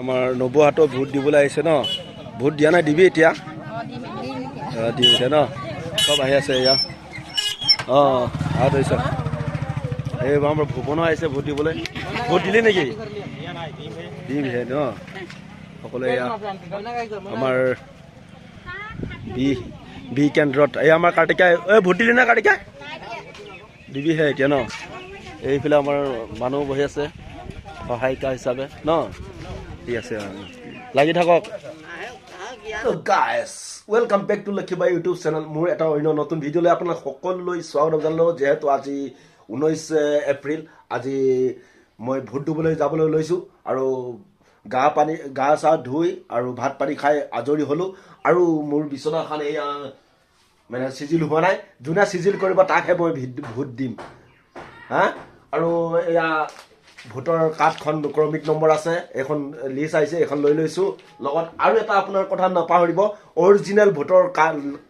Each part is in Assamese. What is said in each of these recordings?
আমাৰ নবৌহাতৰ ভোট দিবলৈ আহিছে ন? ভোট দিয়া নাই দিবি এতিয়া? অ, দিম এতিয়া ন? চব আহি আছে এয়া। অঁ আৰু ধৰিছ এইবাৰ আমাৰ ভূপনো আহিছে ভোট দিবলৈ। ভোট দিলি নেকি? দিমহে ন? সকলোৱে এয়া আমাৰ বি বি কেন্দ্ৰত। এই আমাৰ কাৰ্তিকা এই ভোট দিলি না কাৰ্তিকা? দিবিহে এতিয়া ন? এইফালে আমাৰ মানুহ বহি আছে সহায়িকা হিচাপে ন? ঠিক আছে। লাগি থাকক। Guys welcome back to Lakshmibai YouTube channel মোৰ এটা অন্য নতুন ভিডিঅ'লৈ আপোনাক সকলোলৈ স্বাগতম জনালোঁ। যিহেতু আজি ঊনৈছ এপ্ৰিল আজি মই ভোট দিবলৈ যাবলৈ লৈছোঁ আৰু গা পানী গা চা ধুই আৰু ভাত পানী খাই আজৰি হ'লোঁ। আৰু মোৰ বিচনাখন এয়া মানে চিজিল হোৱা নাই। যোনে চিজিল কৰিব তাকহে মই ভোট দিম। হা? আৰু এয়া ভোটৰ কাৰ্ডখন ক্ৰমিক নম্বৰ আছে এইখন লিষ্ট আহিছে এইখন লৈ লৈছোঁ। লগত আৰু এটা আপোনাৰ কথা নাপাহৰিব অৰিজিনেল ভোটৰ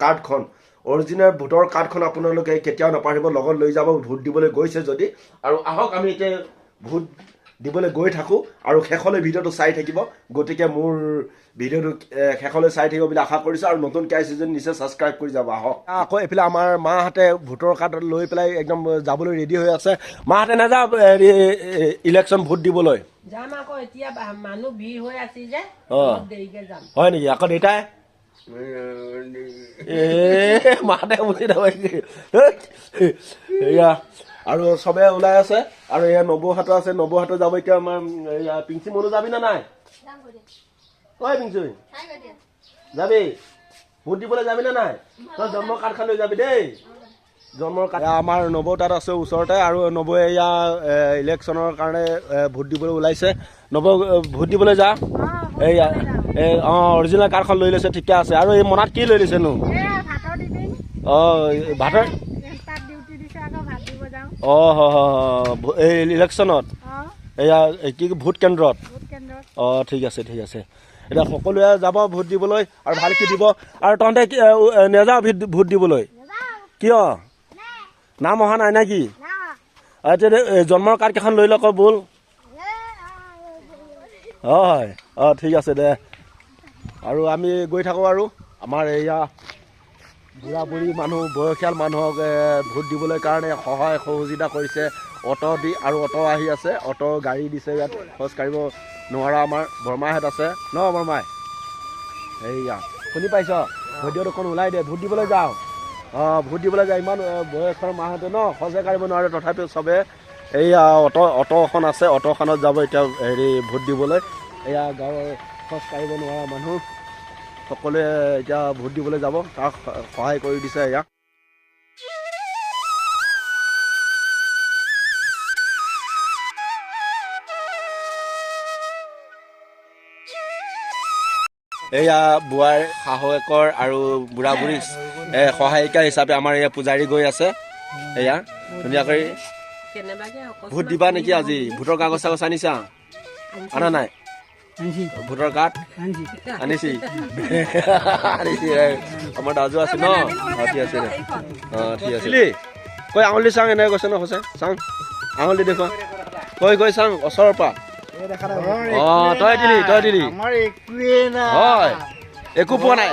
কাৰ্ডখন। অৰিজিনেল ভোটৰ কাৰ্ডখন আপোনালোকে কেতিয়াও নাপাহৰিব লগত লৈ যাব ভোট দিবলৈ গৈছে যদি। আৰু আহক আমি এতিয়া ভোট দিবলৈ গৈ থাকোঁ আৰু শেষলৈ ভিডিঅ'টো চাই থাকিব। গতিকে মোৰ ভিডিঅ'টো শেষলৈ চাই থাকিব বুলি আশা কৰিছোঁ আৰু নতুন কে আইছে যদি নিশ্চয় ছাবস্ক্ৰাইব কৰি যাব আহক। আকৌ এইফালে আমাৰ মাহঁতে ভোটৰ কাৰ্ড লৈ পেলাই একদম যাবলৈ ৰেডি হৈ আছে। মাহঁতে নাযাওঁ হেৰি ইলেকশ্যন ভোট দিবলৈ। যাম আকৌ এতিয়া বা- মানুহ ভিৰ হৈ আছে যে অ। অলপ দেৰিকে যাম। হয় নেকি? আকৌ দেউতাই? এ মাহঁতে বুজি নাপাইছে এয়া আৰু চবে ওলাই আছে আৰু এয়া নবৌহাটো আছে নবৌহাটো যাব এতিয়া আমাৰ এয়া পিংচি মনো যাবি নে নাই? ঐ পিংচি। যাবি? ভোট দিবলৈ যাবি নে নাই? তই জন্ম কাৰ্ডখন লৈ যাবি দেই। জন্মৰ কাৰ্ড আমাৰ নবৌ তাত আছে ওচৰতে আৰু নবৌৱে এয়া ইলেকশ্যনৰ কাৰণে ভোট দিবলৈ ওলাইছে। নবৌ ভোট দিবলৈ যা। এইয়া এই অঁ অৰিজিনেল কাৰ্ডখন লৈ লৈছে ঠিকে আছে। আৰু এই মনাত কি লৈ লৈছেনো? অঁ ভাতৰ তাত ডিউটি দিছে আকৌ ভাত দিব যাওঁ অঁ এই ইলেকশ্যনত এয়া কি ভোট কেন্দ্ৰত? অঁ ঠিক আছে ঠিক আছে। এতিয়া সকলোৱে যাব ভোট দিবলৈ আৰু ভালকৈ দিব। আৰু তহঁতে নেযাওঁ ভোট- ভোট দিবলৈ? কিয়? নাম অহা নাই নেকি? এতিয়া জন্মৰ কাৰ্ড কেইখন লৈ লওক ব'ল। হয়। অঁ ঠিক আছে দে। আৰু আমি গৈ থাকোঁ আৰু। আমাৰ এয়া বুঢ়া বুঢ়ী মানুহ বয়সীয়াল মানুহক ভোট দিবলৈ কাৰণে সহায় সহযোগিতা কৰিছে। অটো দি আৰু অটো আহি আছে। অটো গাড়ী দিছে ইয়াত। খোজ কাঢ়িব নোৱাৰা আমাৰ বৰমাহঁত আছে। ন বৰমাই? এইয়া। শুনি পাইছ? ভিডিঅ' দুখন ওলাই দে। ভোট দিবলৈ যাওঁ। অঁ ভোট দিবলৈ যায় ইমান বয়সৰ মাহঁতে ন? খোজে কাঢ়িব নোৱাৰে। তথাপিও চবে এইয়া অটো অটো এখন আছে। অটোখনত যাব এতিয়া হেৰি ভোট দিবলৈ। এয়া গাঁৱৰ খোজ কাঢ়িব নোৱাৰা মানুহ। সকলোৱে এতিয়া ভোট দিবলৈ যাব তাক সহায় কৰি দিছে এয়া। এয়া বোৱাৰ শাহুৱেকৰ আৰু বুঢ়া বুঢ়ী সহায়িকা হিচাপে আমাৰ এয়া পূজাৰী গৈ আছে। এয়া ধুনীয়াকৈ কেনেবাকে অকস্মাত ভোট দিবা নেকি আজি? ভোটৰ কাগজ চাগজ আনিছা। আনা নাই? ভোটৰ কাৰ্ড আনিছি আনিছি আমাৰ দাজু আছে ন অঁ ঠিক আছে অঁ ঠিক আছে কৈ আঙুলি চাং এনেকৈ কৈছে ন কৈছে চাং আঙুলি দেখুৱা কৈ কৈ চাং ওচৰৰ পৰা অঁ তই দিলি তই দিলি আমাৰ একোৱে নাই হয় একো পোৱা নাই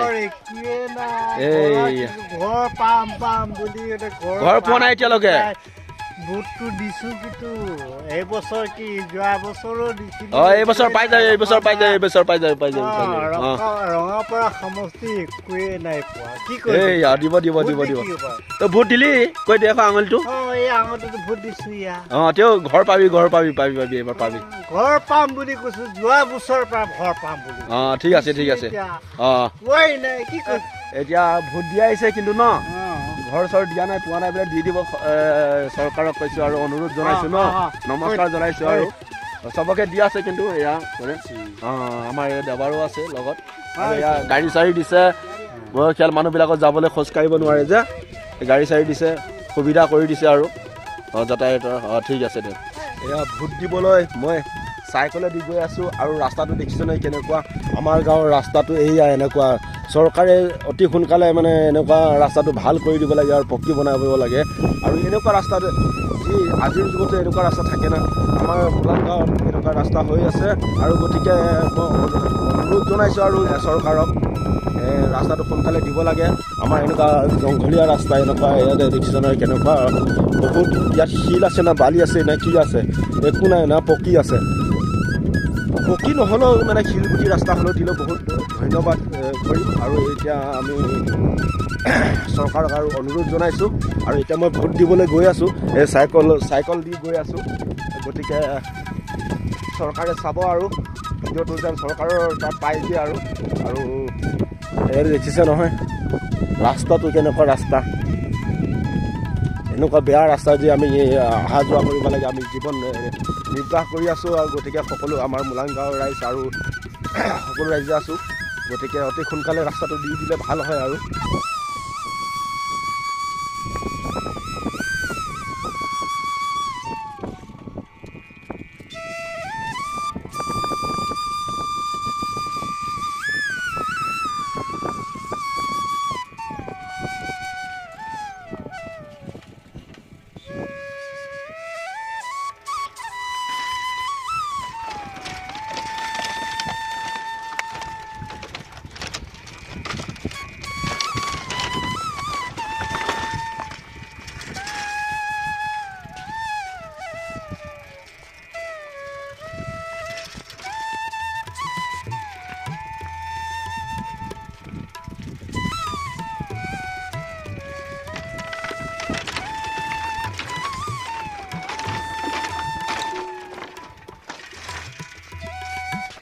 ঘৰ পোৱা নাই এতিয়ালৈকে? ভোটটো দিছো কিন্তু এইবছৰ কি যোৱা বছৰো দিছিলো। অঁ এইবছৰ পাই যায় এইবছৰ পাই যায় এইবছৰ পাই যায় পাই যায় ৰঙাপাৰা সমষ্টি একোৱে নাই পোৱা। কি কৰিম? আৰু দিব দিব দিব দিব। তই ভোট দিলি? কৈ দে আকৌ আঙুলিটো। এই আঙুলিটো ভোট দিছো ইয়া। অঁ তেওঁ ঘৰ পাবি ঘৰ পাবি পাবি পাবি এইবাৰ পাবি। ঘৰ পাম বুলি কৈছো যোৱা বছৰৰ পৰা ঘৰ পাম বুলি। অঁ ঠিক আছে ঠিক আছে। অঁ। নাই কি কৰিম? এতিয়া ভোট দিয়া আহিছে কিন্তু ন। ঘৰ চৰ দিয়া নাই পোৱা নাই বোলে দি দিব চৰকাৰক কৈছোঁ আৰু অনুৰোধ জনাইছোঁ ন। নমস্কাৰ জনাইছোঁ আৰু। চবকে দি আছে কিন্তু এয়া অঁ আমাৰ এই দেৱাৰো আছে লগত। এয়া গাড়ী চাড়ী দিছে। বয়সীয়াল মানুহবিলাকত যাবলৈ খোজ কাঢ়িব নোৱাৰে যে। গাড়ী চাড়ী দিছে সুবিধা কৰি দিছে আৰু। অঁ যাতায়াতৰ অঁ ঠিক আছে দে। এয়া ভোট দিবলৈ মই চাইকেলে দি গৈ আছোঁ আৰু ৰাস্তাটো দেখিছোঁ নহয় কেনেকুৱা? আমাৰ গাঁৱৰ ৰাস্তাটো এইয়া এনেকুৱা। চৰকাৰে অতি সোনকালে মানে এনেকুৱা ৰাস্তাটো ভাল কৰি দিব লাগে আৰু পকী বনাই দিব লাগে। আৰু এনেকুৱা ৰাস্তাত যি আজিৰ যুগতো এনেকুৱা ৰাস্তা থাকে না আমাৰ গোলাঘাট গাঁৱত এনেকুৱা ৰাস্তা হৈ আছে। আৰু গতিকে মই অনুৰোধ জনাইছোঁ আৰু চৰকাৰক ৰাস্তাটো সোনকালে দিব লাগে। আমাৰ এনেকুৱা জংঘলীয়া ৰাস্তা এনেকুৱা ইয়াতে দেখিছে কেনেকুৱা বহুত ইয়াত শিল আছে না বালি আছে নে কি আছে? একো নাই না পকী আছে। পকী নহ'লেও মানে শিলগুটি ৰাস্তা হ'লেও দিলেও বহুত ধন্যবাদ কৰিম। আৰু এতিয়া আমি চৰকাৰক আৰু অনুৰোধ জনাইছোঁ। আৰু এতিয়া মই ভোট দিবলৈ গৈ আছোঁ এই চাইকল চাইকল দি গৈ আছোঁ। গতিকে চৰকাৰে চাব আৰু ভিডিঅ'টো যেন চৰকাৰৰ তাত পাই দিয়ে আৰু আৰু এই দেখিছে নহয় ৰাস্তাটো কেনেকুৱা ৰাস্তা। এনেকুৱা বেয়া ৰাস্তা যে আমি অহা যোৱা কৰিব লাগে আমি জীৱন নিৰ্বাহ কৰি আছোঁ আৰু গতিকে সকলো আমাৰ মোলাং গাঁৱৰ ৰাইজ আৰু সকলো ৰাইজে আছোঁ। গতিকে অতি সোনকালে ৰাস্তাটো দি দিলে ভাল হয় আৰু।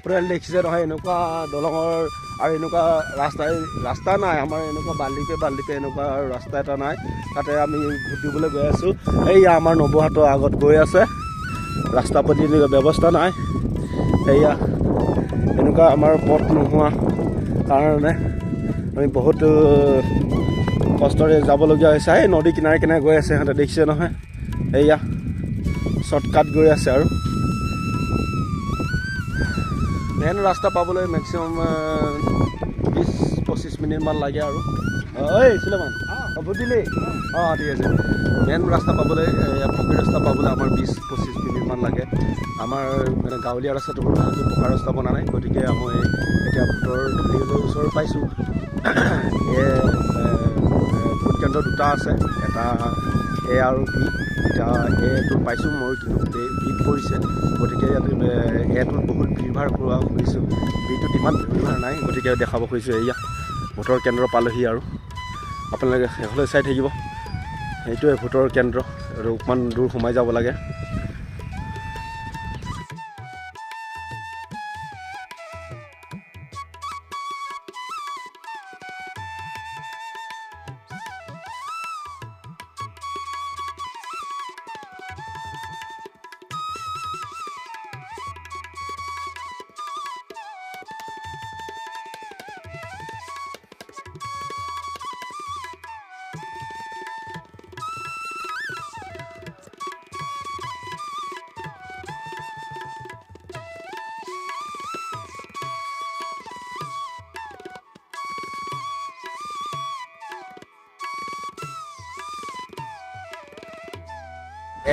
পৰিয়াল দেখিছে নহয় এনেকুৱা দলঙৰ আৰু এনেকুৱা ৰাস্তা ৰাস্তা নাই আমাৰ এনেকুৱা বাল্টিপে বাল্টিপে এনেকুৱা ৰাস্তা এটা নাই তাতে আমি দিবলৈ গৈ আছোঁ। এইয়া আমাৰ নবৌহাটৰ আগত গৈ আছে ৰাস্তা পাতি এনেকুৱা ব্যৱস্থা নাই। সেয়া এনেকুৱা আমাৰ পথ নোহোৱা কাৰণে আমি বহুত কষ্টৰে যাবলগীয়া হৈছে। এই নদী কিনাৰে কিনাৰে গৈ আছে সিহঁতে দেখিছে নহয়। এয়া শ্বৰ্টকাট গৈ আছে আৰু। মেইন ৰাস্তা পাবলৈ মেক্সিমাম বিছ পঁচিছ মিনিটমান লাগে আৰু। ঐ চুলেমান হ'ব দিলি। অঁ ঠিক আছে। মেইন ৰাস্তা পাবলৈ পকী ৰাস্তা পাবলৈ আমাৰ বিছ পঁচিছ মিনিটমান লাগে। আমাৰ মানে গাঁৱলীয়া ৰাস্তাটো ভালকৈ পকা ৰাস্তা বনা নাই। গতিকে মই এতিয়া ভোটৰ হেৰিলৈ ওচৰ পাইছোঁ। ভোট কেন্দ্ৰ দুটা আছে এটা এ আৰু বি এতিয়া এটো পাইছোঁ মই কিন্তু বি- বিত পৰিছে। গতিকে ইয়াতে এটোত বহুত ভিৰ ভাৰ কৰোৱা শুনিছোঁ। বিটোত ইমান ভিৰ ভাৰ নাই গতিকে দেখাব খুজিছোঁ এয়া ভোটৰ কেন্দ্ৰ পালোহি আৰু। আপোনালোকে শেষলৈ চাই থাকিব। সেইটোৱে ভোটৰ কেন্দ্ৰ আৰু অকণমান দূৰ সোমাই যাব লাগে।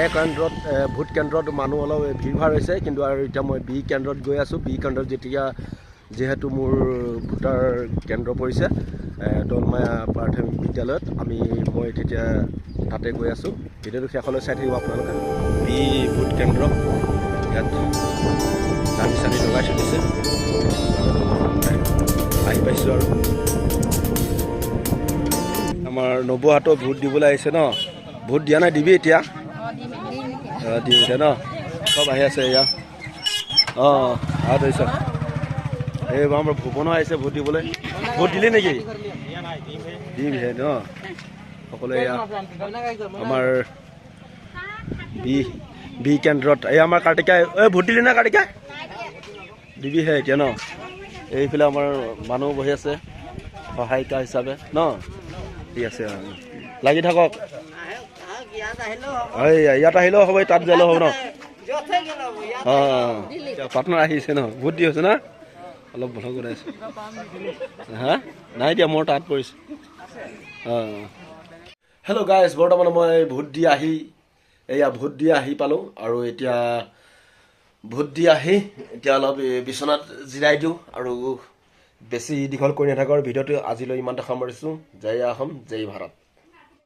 এ কেন্দ্ৰত ভোট কেন্দ্ৰত মানুহ অলপ ভিৰ ভাৰ হৈছে কিন্তু আৰু এতিয়া মই বি কেন্দ্ৰত গৈ আছোঁ। বি কেন্দ্ৰত যেতিয়া যিহেতু মোৰ ভোটাৰ কেন্দ্ৰ পৰিছে দলমায়া প্ৰাথমিক বিদ্যালয়ত আমি মই তেতিয়া তাতে গৈ আছোঁ। ভিডিঅ'টো শেষলৈ চাই থাকিব আপোনালোকে। বি ভোট কেন্দ্ৰ ইয়াত দানি চানি লগাই থৈ দিছে। আহি পাইছোঁ আৰু। আমাৰ নবৌহাটৰ ভোট দিবলৈ আহিছে ন? ভোট দিয়া নাই দিবি এতিয়া। অঁ দিম এতিয়া ন চব আহি আছে এয়া অঁ হাত হৈছে এই আমাৰ ভূপনো আহিছে ভোট দিবলৈ ভোট দিলি নেকি দিমহে ন সকলোৱে এয়া আমাৰ বি বি কেন্দ্ৰত এই আমাৰ কাৰ্তিকা এই ভোট দিলি না কাৰ্তিকা দিবিহে এতিয়া ন এইফালে আমাৰ মানুহ বহি আছে সহায়িকা হিচাপে ন ঠিক আছে অঁ। লাগি থাকক এই ইয়াত আহিলেও হ'ব তাত গ'লেও হ'ব ন? অঁ পাৰ্টনাৰ আহিছে ন ভোট দি আছে না? অলপ বন্ধ কৰি আছোঁ। হা? নাই দিয়া মোৰ তাত পৰিছে। অঁ। হেল্ল' গাইজ বৰ্তমান মই ভোট দি আহি এয়া ভোট দি আহি পালোঁ আৰু এতিয়া ভোট দি আহি এতিয়া অলপ বিচনাত জিৰাই দিওঁ আৰু বেছি দীঘল কৰি নাথাকোঁ আৰু ভিডিঅ'টো আজিলৈ ইমানতে সামৰিছোঁ জয় অসম জয় ভাৰত।